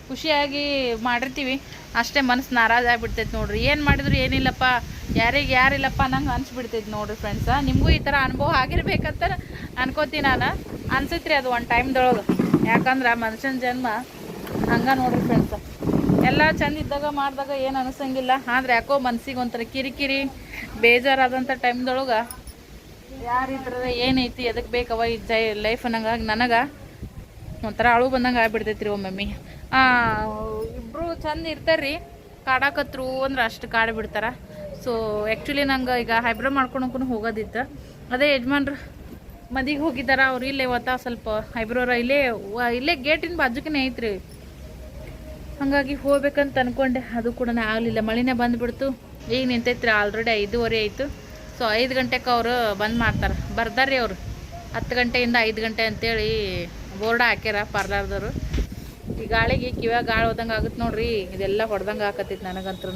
ಖುಷಿಯಾಗಿ ಮಾಡಿರ್ತೀವಿ. ಅಷ್ಟೇ ಮನಸ್ಸು ನಾರಾಜ್ ಆಗಿಬಿಡ್ತೈತೆ ನೋಡ್ರಿ. ಏನು ಮಾಡಿದ್ರು ಏನಿಲ್ಲಪ್ಪ ಯಾರಿಗೆ ಯಾರಿಲ್ಲಪ್ಪ ನಂಗೆ ಅನ್ಸ್ಬಿಡ್ತೈತೆ ನೋಡ್ರಿ ಫ್ರೆಂಡ್ಸ ನಿಮಗೂ ಈ ಥರ ಅನುಭವ ಆಗಿರ್ಬೇಕಂತ ಅನ್ಕೋತೀನಿ ನಾನು. ಅನ್ಸತ್ರಿ ಅದು ಒಂದು ಟೈಮ್ದೊಳಗೆ ಯಾಕಂದ್ರೆ ಮನುಷ್ಯನ ಜನ್ಮ ಹಂಗೆ ನೋಡ್ರಿ ಫ್ರೆಂಡ್ಸ ಎಲ್ಲ ಚಂದ ಇದ್ದಾಗ ಮಾಡಿದಾಗ ಏನು ಅನಿಸಂಗಿಲ್ಲ. ಆದ್ರೆ ಯಾಕೋ ಮನ್ಸಿಗೆ ಒಂಥರ ಕಿರಿಕಿರಿ ಬೇಜಾರಾದಂಥ ಟೈಮ್ದೊಳಗೆ ಯಾರಿದ್ರ ಏನೈತಿ ಎದಕ್ಕೆ ಬೇಕವ ಈ ಜೈ ಲೈಫ್ ಅನ್ನಂಗಾಗಿ ನನಗೆ ಒಂಥರ ಅಳು ಬಂದಂಗೆ ಆಗ್ಬಿಡ್ತೈತಿ ರೀ ಒಮ್ಮೊಮ್ಮೆ ಇಬ್ಬರು ಚಂದ ಇರ್ತಾರ್ರಿ. ಕಾಡಾಕತ್ರು ಅಂದ್ರೆ ಅಷ್ಟು ಕಾಡು ಸೊ ಆ್ಯಕ್ಚುಲಿ ನಂಗೆ ಈಗ ಹೈಬ್ರೋ ಮಾಡ್ಕೊಳಕ್ಕೂ ಹೋಗೋದಿತ್ತು. ಅದೇ ಯಜಮಾನ್ರು ಮದಿಗೆ ಹೋಗಿದ್ದಾರ, ಅವ್ರು ಇಲ್ಲೇ ಒತ್ತ ಸ್ವಲ್ಪ ಹೈಬ್ರೋರ ಇಲ್ಲೇ ಇಲ್ಲೇ ಗೇಟಿನ ಬಾಜುಕನೇ ಐತ್ರಿ. ಹಾಗಾಗಿ ಹೋಗ್ಬೇಕಂತ ಅನ್ಕೊಂಡೆ, ಅದು ಕೂಡ ಆಗಲಿಲ್ಲ. ಮಳಿನೇ ಬಂದುಬಿಡ್ತು. ಈಗ ನಿಂತೈತ್ರಿ ಆಲ್ರೆಡಿ ಐದೂವರೆ ಆಯಿತು. ಸೊ ಐದು ಗಂಟೆಗೆ ಅವರು ಬಂದ್ ಮಾಡ್ತಾರೆ. ಬರ್ದಾರ್ರಿ ಅವರು. ಹತ್ತು ಗಂಟೆಯಿಂದ ಐದು ಗಂಟೆ ಅಂತೇಳಿ ಬೋರ್ಡ್ ಹಾಕ್ಯಾರ ಪಾರ್ಲರ್ದವರು. ಈ ಗಾಳಿಗೆ ಕಿವ್ಯಾಗ ಗಾಳಿ ಹೋದಂಗೆ ಆಗುತ್ತೆ ನೋಡ್ರಿ. ಇದೆಲ್ಲ ಹೊಡೆದಂಗೆ ಆಕತ್ತೈತಿ ನನಗಂತ್ರು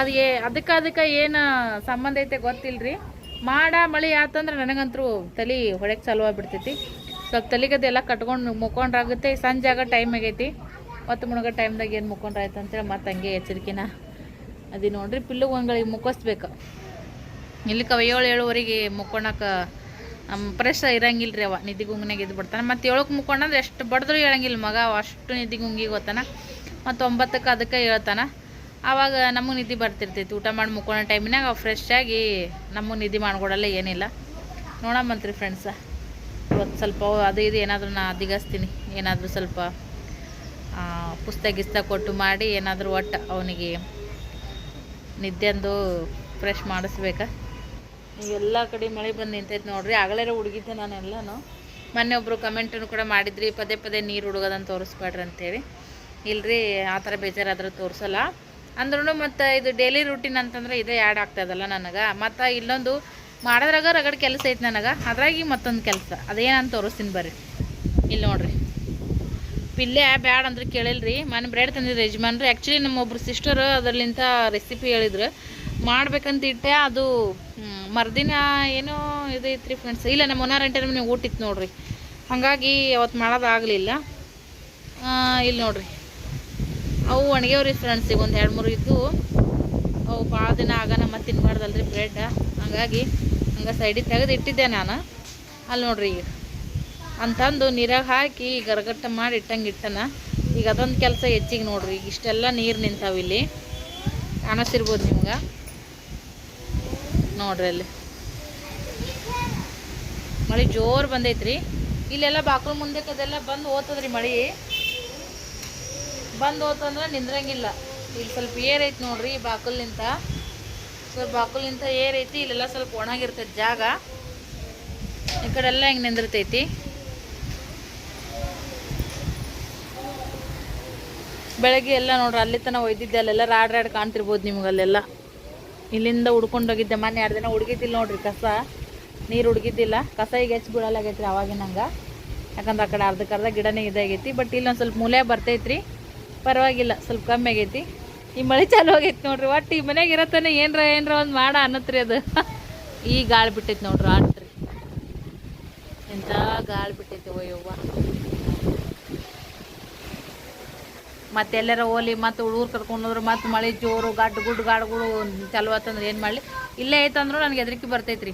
ಅದು ಏ, ಅದಕ್ಕೆ ಅದಕ್ಕೆ ಏನು ಸಂಬಂಧ ಐತೆ ಗೊತ್ತಿಲ್ರಿ. ಮಾಡ ಮಳೆ ಆತಂದ್ರೆ ನನಗಂತರೂ ತಲೆ ಹೊಡೆಗೆ ಚಾಲು ಬಿಡ್ತೈತಿ ಸ್ವಲ್ಪ ತಲೆಗದೆಲ್ಲ ಕಟ್ಕೊಂಡು ಮುಕ್ಕೊಂಡ್ರಾಗುತ್ತೆ. ಸಂಜೆ ಆಗ ಟೈಮ್ ಆಗೈತಿ. ಮತ್ತು ಮುಣಗೋ ಟೈಮ್ದಾಗ ಏನು ಮುಕ್ಕೊಂಡ್ರೆ ಆಯ್ತು ಅಂತೇಳಿ ಮತ್ತೆ ಹಂಗೆ ಎಚ್ಚರಿಕೆನ ಅದು ನೋಡ್ರಿ. ಪಿಲ್ಲುಗಳಿಗೆ ಮುಕ್ಕಿಸ್ಬೇಕು. ಇಲ್ಲಿಕ ಏಳು ಏಳುವರೆಗೆ ಮುಕ್ಕೊಳಕ ಫ್ರೆಶ್ ಇರಂಗಿಲ್ಲ ರೀ ಅವ. ನಿದ್ದೆ ಗುಂಗಿನಾಗ ಎದ್ದು ಬಿಡ್ತಾನೆ. ಮತ್ತು ಏಳಕ್ಕೆ ಮುಕ್ಕೊಂಡ್ರೆ ಎಷ್ಟು ಬಡ್ದ್ರು ಹೇಳಂಗಿಲ್ಲ ಮಗ. ಅಷ್ಟು ನಿದ್ದೆ ಗುಂಗಿಗೆ ಹೋಗ್ತಾನ ಮತ್ತು ಒಂಬತ್ತಕ್ಕೆ ಅದಕ್ಕೆ ಹೇಳ್ತಾನ. ಆವಾಗ ನಮಗೆ ನಿದ್ದೆ ಬರ್ತಿರ್ತೈತಿ. ಊಟ ಮಾಡಿ ಮುಕ್ಕೊಳ್ಳೋ ಟೈಮಿನಾಗ ಫ್ರೆಶ್ ಆಗಿ ನಮಗೆ ನಿದ್ದೆ ಮಾಡ್ಕೊಡಲ್ಲ ಏನಿಲ್ಲ. ನೋಡಮ್ಮಂತ್ರಿ ಫ್ರೆಂಡ್ಸ ಇವತ್ತು ಸ್ವಲ್ಪ ಅದು ಇದು ಏನಾದರೂ ನಾ ದಿಗಸ್ತೀನಿ. ಏನಾದರೂ ಸ್ವಲ್ಪ ಪುಸ್ತಕ ಗಿಸ್ತ ಕೊಟ್ಟು ಮಾಡಿ ಏನಾದರೂ ಒಟ್ಟು ಅವನಿಗೆ ನಿದ್ದೆಂದು ಫ್ರೆಶ್ ಮಾಡಿಸ್ಬೇಕಾ. ಎಲ್ಲ ಕಡೆ ಮಳೆ ಬಂದು ನಿಂತೈತೆ ನೋಡ್ರಿ. ಆಗಲೇ ಹುಡುಗಿದ್ದೆ ನಾನು ಎಲ್ಲನೂ. ಮೊನ್ನೆ ಒಬ್ಬರು ಕಮೆಂಟನ್ನು ಕೂಡ ಮಾಡಿದ್ರಿ. ಪದೇ ಪದೇ ನೀರು ಹುಡುಗೋದನ್ನು ತೋರಿಸ್ಬೇಡ್ರಿ ಅಂತೇಳಿ. ಇಲ್ಲರಿ ಆ ಥರ ಬೇಜಾರಾದ್ರೆ ತೋರಿಸಲ್ಲ. ಅಂದ್ರೂ ಮತ್ತು ಇದು ಡೈಲಿ ರೂಟೀನ್ ಅಂತಂದ್ರೆ ಇದೇ ಆ್ಯಡ್ ಆಗ್ತದಲ್ಲ ನನಗೆ. ಮತ್ತು ಇಲ್ಲೊಂದು ಮಾಡೋದ್ರಾಗ ರಗಡ್ ಕೆಲಸ ಐತೆ ನನಗೆ. ಅದ್ರಾಗಿ ಮತ್ತೊಂದು ಕೆಲಸ. ಅದೇನಂತ ತೋರಿಸ್ತೀನಿ ಬರ್ರಿ. ಇಲ್ಲಿ ನೋಡ್ರಿ. ಪಿಲ್ಲೆ ಬ್ಯಾಡ ಅಂದ್ರೆ ಕೇಳಿಲ್ರಿ. ಮನೆ ಬ್ರೆಡ್ ತಂದಿದ್ರು ಯಜಮಾನ್ರಿ. ಆ್ಯಕ್ಚುಲಿ ನಮ್ಮೊಬ್ರು ಸಿಸ್ಟರ್ ಅದರಲ್ಲಿಂತ ರೆಸಿಪಿ ಹೇಳಿದ್ರು. ಮಾಡ್ಬೇಕಂತ ಇಟ್ಟೆ, ಅದು ಮರ್ದಿನ ಏನೋ ಇದು ಫ್ರೆಂಡ್ಸ್ ಇಲ್ಲ, ನಮ್ಮ ಒನಾರ್ ಗಂಟೆ ಮನೆ ಊಟ ಇತ್ತು ನೋಡ್ರಿ. ಹಾಗಾಗಿ ಅವತ್ತು ಮಾಡೋದಾಗಲಿಲ್ಲ ಇಲ್ಲಿ ನೋಡ್ರಿ. ಅವು ಒಣಗ್ಯಾವ್ರಿ ಫ್ರೆಂಡ್ಸ್ ಈಗ ಒಂದು ಎರಡು ಮೂರು ಇದ್ದು. ಅವು ಭಾಳ ದಿನ ಆಗ ನಮ್ಮ ತಿನ್ಬಾರ್ದಲ್ರಿ ಬ್ರೆಡ್ ಹಾಗಾಗಿ ಹಂಗೆ ಸೈಡಿಗೆ ತೆಗೆದು ಇಟ್ಟಿದ್ದೆ ನಾನು. ಅಲ್ಲಿ ನೋಡ್ರಿ ಈಗ. ಅಂತಂದು ನೀರಾಗ ಹಾಕಿ ಗರಗಟ್ಟ ಮಾಡಿ ಇಟ್ಟಂಗೆ ಇಟ್ಟನ. ಈಗ ಅದೊಂದು ಕೆಲಸ ಹೆಚ್ಚಿಗೆ ನೋಡ್ರಿ, ಈಗ ಇಷ್ಟೆಲ್ಲ ನೀರು ನಿಂತಾವ ಇಲ್ಲಿ. ಕಾಣಿಸ್ತಿರ್ಬೋದು ನಿಮ್ಗೆ. ನೋಡ್ರಿ ಅಲ್ಲಿ. ಮಳೆ ಜೋರು ಬಂದೈತ್ರಿ. ಇಲ್ಲೆಲ್ಲ ಬಾಕ್ಲ ಮುಂದೆ ಅದೆಲ್ಲ ಬಂದು ಓದ್ತದ್ರಿ ಮಳೆ. ಬಂದು ಹೋತಂದ್ರೆ ನಿಂದ್ರಂಗಿಲ್ಲ. ಇಲ್ಲಿ ಸ್ವಲ್ಪ ಏರ್ ಐತಿ ನೋಡ್ರಿ ಈ ಸ್ವಲ್ಪ ಬಾಕಲ್ನಿಂತ ಏರ್ ಐತಿ, ಇಲ್ಲೆಲ್ಲ ಸ್ವಲ್ಪ ಒಣಗಿರ್ತೈತಿ ಜಾಗ. ಈ ಕಡೆ ಎಲ್ಲ ಹೆಂಗೆ ನಿಂದಿರ್ತೈತಿ? ಬೆಳಗ್ಗೆ ಎಲ್ಲ ನೋಡ್ರಿ, ಅಲ್ಲಿ ತನಕ ಒಯ್ದಿದ್ದೆ, ಅಲ್ಲೆಲ್ಲ ರಾಡ್ ರಾಡ್ ಕಾಣ್ತಿರ್ಬೋದು ನಿಮ್ಗೆ ಅಲ್ಲೆಲ್ಲ. ಇಲ್ಲಿಂದ ಹುಡ್ಕೊಂಡು ಹೋಗಿದ್ದೆ, ಮೊನ್ನೆ ಎರಡು ದಿನ ಹುಡುಗಿದ್ದಿಲ್ಲ ನೋಡ್ರಿ ಕಸ. ನೀರು ಹುಡುಗಿದ್ದಿಲ್ಲ ಕಸ ಈಗ ಹೆಚ್ಚು ಬಿಡಲಾಗೈತ್ರಿ ಅವಾಗಿನಂಗೆ. ಯಾಕಂದ್ರೆ ಆ ಕಡೆ ಅರ್ಧಕ್ಕೆ ಅರ್ಧ ಗಿಡನೇ ಇದಾಗೈತಿ. ಬಟ್ ಇಲ್ಲೊಂದು ಸ್ವಲ್ಪ ಮೂಲೆ ಬರ್ತೈತ್ರಿ. ಪರವಾಗಿಲ್ಲ, ಸ್ವಲ್ಪ ಕಮ್ಮಿ ಆಗೈತಿ. ಈ ಮಳೆ ಚಾಲು ಆಗೈತಿ ನೋಡ್ರಿ, ಒಟ್ಟು ಈ ಮನ್ಯಾಗ ಇರತ್ತಾನೆ ಏನ್ರ ಏನ್ರ ಒಂದು ಮಾಡ ಅನ್ನತ್ರಿ ಅದು. (laughs) ಈ ಗಾಳಿ ಬಿಟ್ಟೈತಿ ನೋಡ್ರಿ ಆಡ್ತ್ರಿ ಎಂಥ ಗಾಳಿ ಬಿಟ್ಟೈತಿ ಓಯ್ಯವ್ವ ಮತ್ತೆ ಎಲ್ಲರ ಹೋಲಿ ಮತ್ತೆ ಹುಡುಗರು ಕರ್ಕೊಂಡು ಹೋದ್ರೆ, ಮತ್ತೆ ಮಳೆ ಜೋರು, ಗಡ್ಡು ಗುಡ್ಡು ಗಾಡುಗಳು ಚಾಲು ಆತಂದ್ರೆ ಏನು ಮಾಡಲಿ? ಇಲ್ಲೇ ಐತಂದ್ರೂ ನನಗೆ ಹೆದರಿಕೆ ಬರ್ತೈತ್ರಿ.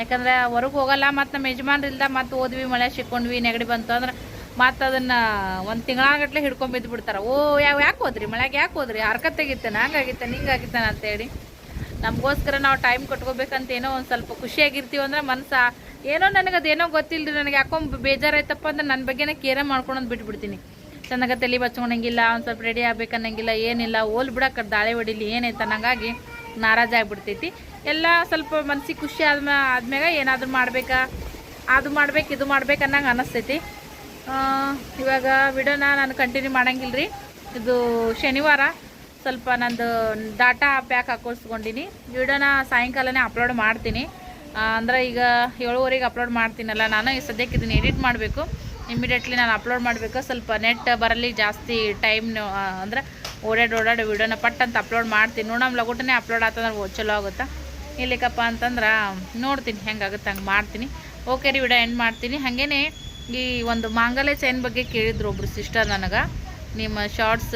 ಯಾಕಂದ್ರೆ ಹೊರಗೆ ಹೋಗಲ್ಲ, ಮತ್ತು ನಮ್ಮ ಯಜಮಾನ್ರು ಇಲ್ದ ಮತ್ತೆ ಓದ್ವಿ ಮಳೆ ಸಿಕ್ಕೊಂಡ್ವಿ, ನೆಗಡಿ ಬಂತು ಅಂದ್ರೆ ಮತ್ತೆ ಅದನ್ನು ಒಂದು ತಿಂಗಳಾಗಟ್ಲೆ ಹಿಡ್ಕೊಂಡ್ ಬಿದ್ದು ಬಿಡ್ತಾರೆ ಓ ಯಾವ ಯಾಕೆ ಹೋದ್ರಿ? ಮಳೆಗೆ ಯಾಕೆ ಹೋದ್ರಿ? ಹರ್ಕತ್ ತೆಗಿತಾನೆ ಹಂಗಾಗಿತ್ತಾನೆ ಹಿಂಗಾಗಿತ್ತಾನೆ ಅಂತೇಳಿ. ನಮಗೋಸ್ಕರ ನಾವು ಟೈಮ್ ಕಟ್ಕೋಬೇಕಂತ ಏನೋ ಒಂದು ಸ್ವಲ್ಪ ಖುಷಿಯಾಗಿರ್ತೀವಿ ಅಂದ್ರೆ ಮನ್ಸ ಏನೋ ನನಗೆ ಅದೇನೋ ಗೊತ್ತಿಲ್ರಿ ನನಗೆ ಯಾಕೋ ಬೇಜಾರಾಯ್ತಪ್ಪ ಅಂದ್ರೆ ನನ್ನ ಬಗ್ಗೆನೇ ಕೇರ ಮಾಡ್ಕೊಂಡು ಬಿಟ್ಬಿಡ್ತೀನಿ. ಚೆನ್ನಾಗ ತಲೆ ಬಚ್ಕೊಳಂಗಿಲ್ಲ ಒಂದು ಸ್ವಲ್ಪ ರೆಡಿ ಆಗ್ಬೇಕನ್ನಂಗಿಲ್ಲ ಏನಿಲ್ಲ ಓಲ್ ಬಿಡಕ್ಕೆ ದಾಳಿ ಹೊಡಿಲಿ ಏನೈತೆ ಅನ್ನಂಗಾಗಿ ನಾರಾಜ್ ಆಗ್ಬಿಡ್ತೈತಿ. ಎಲ್ಲ ಸ್ವಲ್ಪ ಮನ್ಸಿಗೆ ಖುಷಿ ಆದ್ಮ ಆದ್ಮ್ಯಾಗ ಏನಾದರೂ ಮಾಡ್ಬೇಕಾ ಅದು ಮಾಡ್ಬೇಕು ಇದು ಮಾಡ್ಬೇಕು ಅನ್ನಂಗೆ ಅನ್ನಿಸ್ತೈತಿ ಆ, ಇವಾಗ ವಿಡಿಯೋನ ನಾನು ಕಂಟಿನ್ಯೂ ಮಾಡಂಗಿಲ್ಲ ರೀ ಇದು ಶನಿವಾರ ಸ್ವಲ್ಪ ನಂದು ಡಾಟಾ ಪ್ಯಾಕ್ ಹಾಕೊಳ್ಸ್ಕೊಂಡಿನಿ. ವಿಡಿಯೋನ ಸಾಯಂಕಾಲನೇ ಅಪ್ಲೋಡ್ ಮಾಡ್ತೀನಿ. ಅಂದ್ರೆ ಈಗ ಏಳುವರೆಗೆ ಅಪ್ಲೋಡ್ ಮಾಡ್ತೀನಲ್ಲ, ನಾನು ಈ ಸದ್ಯಕ್ಕೆ ಇದನ್ನು ಎಡಿಟ್ ಮಾಡಬೇಕು. ಇಮಿಡಿಯೇಟ್ಲಿ ನಾನು ಅಪ್ಲೋಡ್ ಮಾಡಬೇಕು. ಸ್ವಲ್ಪ ನೆಟ್ ಬರಲಿ ಜಾಸ್ತಿ ಟೈಮ್ ಅಂದ್ರೆ ಓಡಾಡಿ ಓಡಾಡಿ ವಿಡಿಯೋನ ಪಟ್ ಅಂತ ಅಪ್ಲೋಡ್ ಮಾಡ್ತೀನಿ. ನೋಡಮ್, ಲಗೋಟನೇ ಅಪ್ಲೋಡ್ ಆತಂದ್ರೆ ಚಲೋ ಆಗುತ್ತಾ? ಇಲ್ಲಿಕಪ್ಪ ಅಂತಂದ್ರೆ ನೋಡ್ತೀನಿ ಹೆಂಗಾಗುತ್ತೆ ಹಂಗೆ ಮಾಡ್ತೀನಿ. ಓಕೆ ರೀ ವಿಡಿಯೋ ಎಂಡ್ ಮಾಡ್ತೀನಿ. ಹಾಗೇನೆ ಈ ಒಂದು ಮಾಂಗಲ್ಯ ಚೈನ್ ಬಗ್ಗೆ ಕೇಳಿದ್ರು ಒಬ್ರು ಸಿಸ್ಟರ್ ನನಗೆ. ನಿಮ್ಮ ಶಾರ್ಟ್ಸ್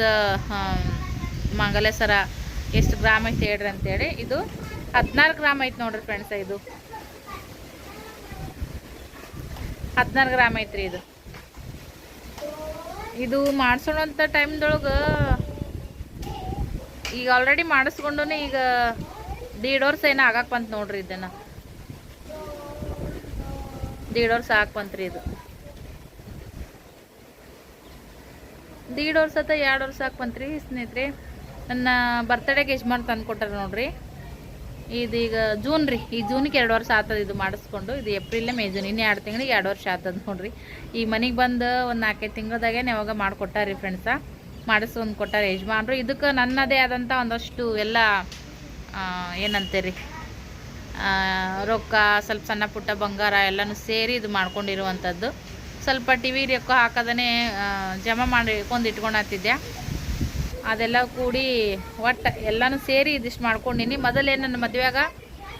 ಮಾಂಗಲ್ಯ ಸರ ಎಷ್ಟು ಗ್ರಾಮ್ ಐತೆ ಹೇಳ್ರಿ ಅಂತೇಳಿ. ಇದು ಹದಿನಾರು ಗ್ರಾಮ್ ಐತೆ ನೋಡ್ರಿ ಫ್ರೆಂಡ್ಸ ಇದು. ಹದಿನಾರು ಗ್ರಾಮ್ ಐತ್ರಿ ಇದು. ಇದು ಮಾಡಿಸೋಣಂಥ ಟೈಮ್ದೊಳಗೆ ಈಗ ಆಲ್ರೆಡಿ ಮಾಡಿಸ್ಕೊಂಡು ಈಗ ದೀಡ್ ವರ್ಷ ಏನೋ ಆಗಕ್ಕೆ ಬಂತು ನೋಡ್ರಿ ಇದನ್ನು. ದೀಡ್ ವರ್ಷ ಹಾಕ್ ಬಂತ್ರಿ ಇದು. ದೀಡ್ ವರ್ಷ ಅಥವಾ ಎರಡು ವರ್ಷ ಹಾಕ್ ಸ್ನೇಹಿತರೆ. ನನ್ನ ಬರ್ತಡೇಗೆ ಯಜಮಾನ್ ತಂದು ಕೊಟ್ಟಾರ ನೋಡ್ರಿ ಇದೀಗ ಜೂನ್ ರೀ. ಈ ಜೂನ್ಗೆ ಎರಡು ವರ್ಷ ಆತದ ಇದು ಮಾಡಿಸ್ಕೊಂಡು. ಇದು ಏಪ್ರಿಲ್ ಮೇ ಜೂನ್ ಇನ್ನು ಎರಡು ತಿಂಗಳಿಗೆ ಎರಡು ವರ್ಷ ಆತದ ನೋಡ್ರಿ. ಈ ಮನೆಗೆ ಬಂದು ಒಂದು ನಾಲ್ಕೈದು ತಿಂಗಳದಾಗೆ ಯಾವಾಗ ಮಾಡಿಕೊಟ್ಟಾರಿ ಫ್ರೆಂಡ್ಸ ಮಾಡಿಸ್ಕೊಂಡು ಕೊಟ್ಟಾರೆ ಯಜಮಾನ್ರು. ಇದಕ್ಕೆ ನನ್ನದೇ ಆದಂಥ ಒಂದಷ್ಟು ಎಲ್ಲ ಏನಂತೆ ಏನಂತೀರಿ ರೊಕ್ಕ, ಸ್ವಲ್ಪ ಸಣ್ಣ ಪುಟ್ಟ ಬಂಗಾರ ಎಲ್ಲನೂ ಸೇರಿ ಇದು ಮಾಡ್ಕೊಂಡಿರುವಂಥದ್ದು ಸ್ವಲ್ಪ ಟಿ ವಿ ರೊಕ್ಕ ಹಾಕದೇ ಜಮಾ ಮಾಡಿಕೊಂಡು ಇಟ್ಕೊಂಡು ಅದೆಲ್ಲ ಕೂಡಿ ಒಟ್ಟು ಎಲ್ಲನೂ ಸೇರಿ ಇದಿಷ್ಟು ಮಾಡ್ಕೊಂಡಿನಿ. ಮೊದಲೇ ನನ್ನ ಮದುವೆಯಾಗ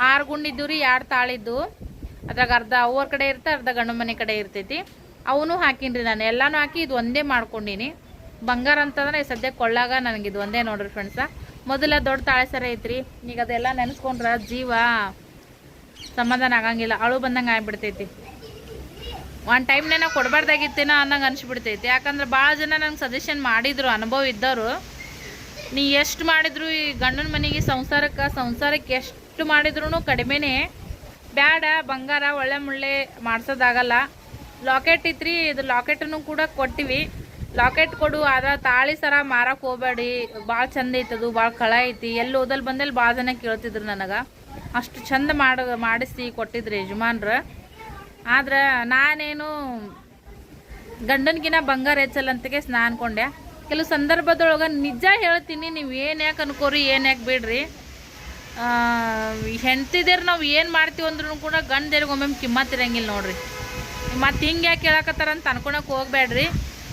ಆರು ಗುಂಡಿದ್ದು ರೀ ಎರಡು ತಾಳಿದ್ದು. ಅದ್ರಾಗ ಅರ್ಧ ಅವ್ರ ಕಡೆ ಇರ್ತಾ, ಅರ್ಧ ಗಂಡು ಮನೆ ಕಡೆ ಇರ್ತೈತಿ. ಅವನು ಹಾಕಿನ್ರಿ ನಾನು. ಎಲ್ಲನೂ ಹಾಕಿ ಇದು ಒಂದೇ ಮಾಡ್ಕೊಂಡಿನಿ. ಬಂಗಾರ ಅಂತಂದ್ರೆ ಸದ್ಯ ಕೊಳ್ಳಾಗ ನನಗೆ ಇದು ಒಂದೇ ನೋಡ್ರಿ ಫ್ರೆಂಡ್ಸ. ಮೊದಲ ದೊಡ್ಡ ತಾಳೆ ಸರ ಐತ್ರಿ. ಈಗ ಅದೆಲ್ಲ ನೆನೆಸ್ಕೊಂಡ್ರೆ ಜೀವ ಸಮಾಧಾನ ಆಗಂಗಿಲ್ಲ. ಅಳು ಬಂದಂಗೆ ಆಗ್ಬಿಡ್ತೈತಿ. ಒನ್ ಟೈಮ್ನೇ ನಾವು ಕೊಡಬಾರ್ದಾಗಿತ್ತೇನೋ ಅನ್ನಂಗೆ ಅನಿಸ್ಬಿಡ್ತೈತಿ. ಯಾಕಂದ್ರೆ ಭಾಳ ಜನ ನಂಗೆ ಸಜೆಷನ್ ಮಾಡಿದ್ರು, ಅನುಭವ ಇದ್ದವರು. ನೀ ಎಷ್ಟು ಮಾಡಿದ್ರು ಈ ಗಂಡನ ಮನೆಗೆ ಸಂಸಾರಕ್ಕೆ ಸಂಸಾರಕ್ಕೆ ಎಷ್ಟು ಮಾಡಿದ್ರು ಕಡಿಮೆನೆ. ಬ್ಯಾಡ, ಬಂಗಾರ, ಒಳ್ಳೆ ಮುಳ್ಳೆ ಮಾಡಿಸೋದಾಗಲ್ಲ. ಲಾಕೆಟ್ ಇತ್ರಿ, ಇದು ಲಾಕೆಟನ್ನು ಕೂಡ ಕೊಟ್ಟಿವಿ. ಲಾಕೆಟ್ ಕೊಡು, ಆದ್ರೆ ತಾಳಿ ಸರ ಮಾರಕ್ಕೆ ಹೋಗ್ಬೇಡಿ. ಭಾಳ ಚಂದ ಐತದು ಭಾಳ ಕಳ ಐತಿ. ಎಲ್ಲಿ ಓದಲ್ ಬಂದಲ್ಲಿ ಭಾಳ ಜನ ಕೇಳ್ತಿದ್ರು ನನಗೆ. ಅಷ್ಟು ಚಂದ ಮಾಡ, ಮಾಡಿಸಿ ಕೊಟ್ಟಿದ್ರು ಯಜಮಾನ್ರು. ಆದ್ರೆ ನಾನೇನು ಗಂಡನ್ಗಿನ ಬಂಗಾರ ಹೆಚ್ಚಲ್ಲ ಅಂತಗೆ ಕೆಲವು ಸಂದರ್ಭದೊಳಗೆ ನಿಜ ಹೇಳ್ತೀನಿ, ನೀವು ಏನು ಯಾಕೆ ಅನ್ಕೋರಿ, ಏನು ಯಾಕೆ ಬಿಡ್ರಿ. ಹೆಂಡ್ತಿದೇರು ನಾವು ಏನು ಮಾಡ್ತೀವಿ ಅಂದ್ರೂ ಕೂಡ ಗಂಡದೇರಿಗೆ ಒಮ್ಮೆ ಕಿಮ್ಮತ್ತಿರಂಗಿಲ್ಲ ನೋಡ್ರಿ. ಮತ್ತು ಹಿಂಗೆ ಯಾಕೆ ಹೇಳಕತ್ತಾರ ಅಂತ ಅನ್ಕೊಳಕ್ಕೆ ಹೋಗ್ಬೇಡ್ರಿ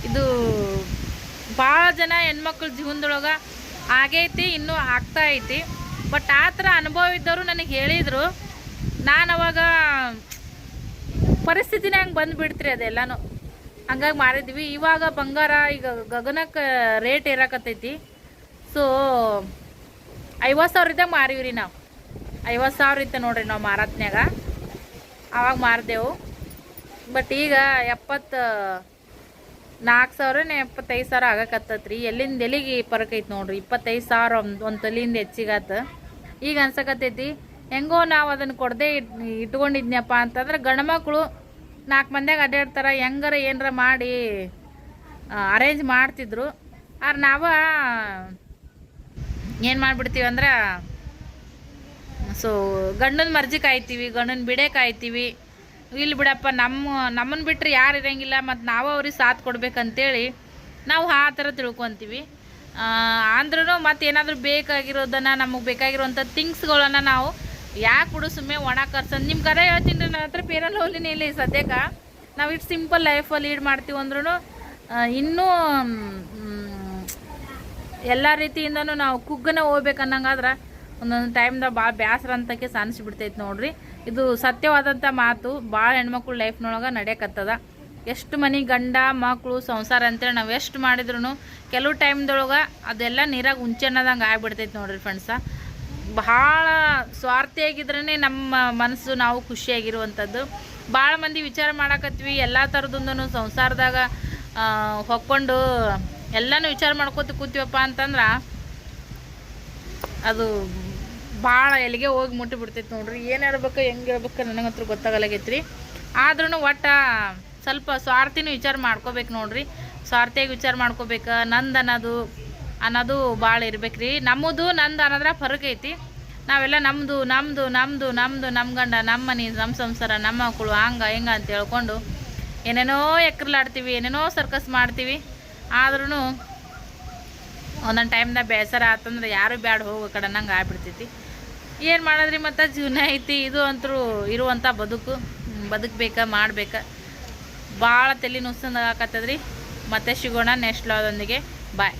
ಇದು ಭಾಳ ಜನ ಹೆಣ್ಮಕ್ಳ ಜೀವನದೊಳಗೆ ಆಗೈತಿ ಇನ್ನೂ ಆಗ್ತಾ ಐತಿ. ಬಟ್ ಆ ಥರ ಅನುಭವ ಇದ್ದವರು ನನಗೆ ಹೇಳಿದರು. ನಾನು ಅವಾಗ ಪರಿಸ್ಥಿತಿನ ಹಂಗೆ ಬಂದುಬಿಡ್ತ್ರಿ ಅದೆಲ್ಲನೂ. ಹಂಗಾಗಿ ಮಾರಿದ್ವಿ ಇವಾಗ ಬಂಗಾರ ಈಗ ಗಗನಕ್ಕೆ ರೇಟ್ ಇರಕತ್ತೈತಿ ಸೊ ಐವತ್ತು ಸಾವಿರ ಇದ್ದಾಗ ಮಾರೀವ್ರಿ ನಾವು. ಐವತ್ತು ಸಾವಿರ ಇತ್ತು ನೋಡ್ರಿ ನಾವು ಮಾರತ್ನ್ಯಾಗ. ಆವಾಗ ಮಾರಿದೆವು. ಬಟ್ ಈಗ ಎಪ್ಪತ್ತು ನಾಲ್ಕು ಸಾವಿರನೇ ಎಪ್ಪತ್ತೈದು ಸಾವಿರ ಆಗಕತ್ತತ್ರಿ. ಎಲ್ಲಿಂದ ಎಲ್ಲಿಗೆ ಪರಕೈತಿ ನೋಡ್ರಿ. ಇಪ್ಪತ್ತೈದು ಸಾವಿರ ಒಂದು ಒಂದು ತಲೆಯಿಂದ ಹೆಚ್ಚಿಗಾತ. ಈಗ ಅನ್ಸಕತ್ತೈತಿ ಹೆಂಗೋ ನಾವು ಅದನ್ನು ಕೊಡದೆ ಇಟ್ ಇಟ್ಕೊಂಡಿದ್ನಪ್ಪ ಅಂತಂದ್ರೆ ಗಂಡ್ಮಕ್ಳು ನಾಲ್ಕು ಮಂದಿಯಾಗ ಅಡ್ಡಾಡ್ತಾರೆ ಹೆಂಗಾರ ಏನಾರ ಮಾಡಿ ಅರೇಂಜ್ ಮಾಡ್ತಿದ್ರು. ಆದ್ರೆ ನಾವು ಏನು ಮಾಡಿಬಿಡ್ತೀವಿ ಅಂದ್ರೆ, ಸೊ ಗಂಡನ ಮರ್ಜಿ ಕಾಯ್ತೀವಿ, ಗಂಡನ ಬಿಡೆ ಕಾಯ್ತೀವಿ. ಇಲ್ಲಿ ಬಿಡಪ್ಪ ನಮ್ಮ ನಮ್ಮನ್ನು ಬಿಟ್ಟರೆ ಯಾರು ಇರೋಂಗಿಲ್ಲ ಮತ್ತು ನಾವು ಅವ್ರಿಗೆ ಸಾಥ್ ಕೊಡ್ಬೇಕಂತೇಳಿ ನಾವು ಆ ಥರ ತಿಳ್ಕೊತೀವಿ. ಅಂದ್ರೂ ಮತ್ತು ಏನಾದರೂ ಬೇಕಾಗಿರೋದನ್ನು ನಮಗೆ ಬೇಕಾಗಿರೋವಂಥ ಥಿಂಗ್ಸ್ಗಳನ್ನು ನಾವು ಯಾಕೆ ಬಿಡು ಸುಮ್ಮನೆ ಒಣ ಕರ್ಸನ್ ನಿಮ್ಮ ಅದೇ ಹೇಳ್ತೀನಿ ರೀ ನನ್ನ ಹತ್ರ ಪೇರಲ್ಲಿ ಹೋಲಿನೇ ಇಲ್ಲ ಸದ್ಯಕ್ಕೆ. ನಾವು ಇಷ್ಟು ಸಿಂಪಲ್ ಲೈಫಲ್ಲಿ ಲೀಡ್ ಮಾಡ್ತೀವಿ ಅಂದ್ರೂ ಇನ್ನೂ ಎಲ್ಲ ರೀತಿಯಿಂದನೂ ನಾವು ಕುಗ್ಗನ ಹೋಗ್ಬೇಕು ಅನ್ನಂಗಾದ್ರೆ ಒಂದೊಂದು ಟೈಮ್ದಾಗ ಭಾಳ ಬೇಸರ ಅಂತಕ್ಕೆ ಸಾನಿಸ್ಬಿಡ್ತೈತೆ ನೋಡ್ರಿ. ಇದು ಸತ್ಯವಾದಂಥ ಮಾತು ಭಾಳ ಹೆಣ್ಮಕ್ಳು ಲೈಫ್ನೊಳಗೆ ನಡೆಯಕತ್ತದ. ಎಷ್ಟು ಮನೆ ಗಂಡ ಮಕ್ಕಳು ಸಂಸಾರ ಅಂತೇಳಿ ನಾವು ಎಷ್ಟು ಮಾಡಿದ್ರು ಕೆಲವು ಟೈಮ್ದೊಳಗೆ ಅದೆಲ್ಲ ನೀರಾಗ ಉಂಚೆನ್ನದಂಗೆ ಆಗ್ಬಿಡ್ತೈತೆ ನೋಡ್ರಿ ಫ್ರೆಂಡ್ಸ ಭಾಳ ಸ್ವಾರ್ಥಿಯಾಗಿದ್ರೇ ನಮ್ಮ ಮನಸ್ಸು ನಾವು ಖುಷಿಯಾಗಿರುವಂಥದ್ದು. ಭಾಳ ಮಂದಿ ವಿಚಾರ ಮಾಡಾಕತ್ವಿ, ಎಲ್ಲ ಥರದಿಂದನೂ ಸಂಸಾರದಾಗ ಹೊಕ್ಕೊಂಡು ಎಲ್ಲನೂ ವಿಚಾರ ಮಾಡ್ಕೋತ ಕೂತೀವಪ್ಪ ಅಂತಂದ್ರೆ ಅದು ಭಾಳ ಎಲ್ಲಿಗೆ ಹೋಗಿ ಮುಟ್ಟಿ ಬಿಡ್ತೈತೆ ನೋಡ್ರಿ. ಏನು ಹೇಳ್ಬೇಕು, ಹೆಂಗೆ ಹೇಳ್ಬೇಕು ನನಗಂತೂ ಗೊತ್ತಾಗಲಾಗೈತ್ರಿ. ಆದ್ರೂ ಒಟ್ಟು ಸ್ವಲ್ಪ ಸ್ವಾರ್ಥಿನೂ ವಿಚಾರ ಮಾಡ್ಕೋಬೇಕು ನೋಡ್ರಿ. ಸ್ವಾರ್ಥಿಯಾಗಿ ವಿಚಾರ ಮಾಡ್ಕೋಬೇಕು ನಂದು ಅನ್ನೋದು ಅನ್ನೋದು ಭಾಳ ರೀ ನಮ್ಮದು ನಂದು ಅನ್ನೋದ್ರ ಫರಕ್ ಐತಿ. ನಾವೆಲ್ಲ ನಮ್ಮದು ನಮ್ಮದು ನಮ್ಮದು ನಮ್ಮದು ನಮ್ಮ ಗಂಡ ನಮ್ಮ ಮನೆ ನಮ್ಮ ಸಂಸಾರ, ನಮ್ಮ ಮಕ್ಕಳು ಹಂಗೆ, ಹಿಂಗೆ ಅಂತ ಹೇಳ್ಕೊಂಡು ಏನೇನೋ ಎಕ್ರಲಾಡ್ತೀವಿ, ಏನೇನೋ ಸರ್ಕಸ್ ಮಾಡ್ತೀವಿ. ಆದ್ರೂ ಒಂದೊಂದು ಟೈಮ್ದಾಗ ಬೇಸರ ಆತಂದ್ರೆ ಯಾರು ಬ್ಯಾಡ ಹೋಗೋ ಕಡೆ ನಂಗೆ ಆಗ್ಬಿಡ್ತೈತಿ. ಏನು ಮಾಡಿದ್ರಿ ಮತ್ತು? ಜೀವನ ಐತಿ. ಇದು ಅಂತೂ ಇರುವಂಥ ಬದುಕು. ಬದುಕಬೇಕಾ, ಮಾಡಬೇಕಾ? ಭಾಳ ತಲೆ ನುಸ್ಸಂದಾಗ ಆಕತ್ತದ್ರಿ ಮತ್ತೆ ಸಿಗೋಣ ನೆಕ್ಸ್ಟ್ ಲಾದೊಂದಿಗೆ ಬಾಯ್